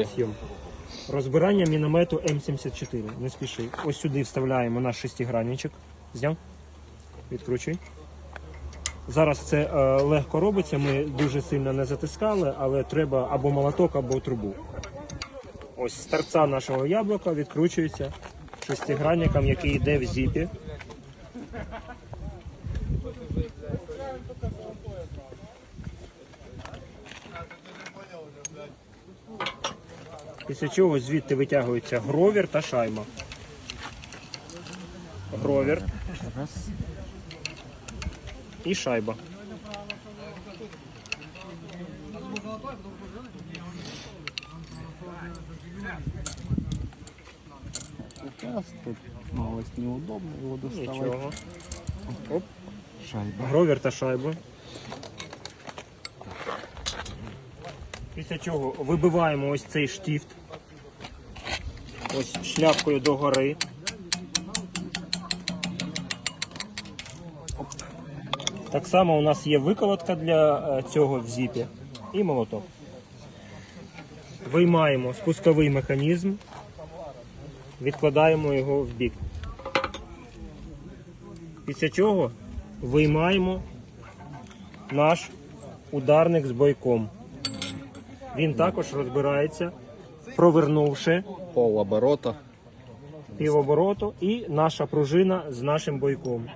Ой. Зйом. Розбирання міномету М74. Не спіши. Ось сюди вставляємо наш шестигранничок. Зняв? Відкручуй. Зараз це е, легко робиться, ми дуже сильно не затискали, але треба або молоток, або трубу. Ось з торця нашого яблука відкручується шестигранником, який йде в зіпі. Після чого звідти витягується гровір та шайба. Гровір і шайба. Сейчас тут малость неудобно его доставать. Нічого. Оп. Шайба. Гровір та Після чого вибиваємо ось цей штифт. Ось шляпкою догори. Так само у нас є виколотка для е, цього в зіпі і молоток. Виймаємо спусковий механізм, відкладаємо його в бік. Після чого виймаємо наш ударник з бойком. Він також розбирається, провернувши Пол оборота. півобороту і наша пружина з нашим бойком.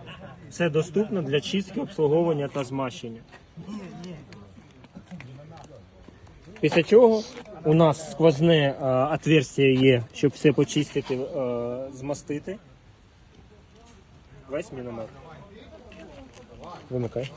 Все доступно для чистки, обслуговування та змащення. Після чого у нас сквозне е, отверстие є, щоб все почистити, е, змастити. Весь міномет. Вимикай.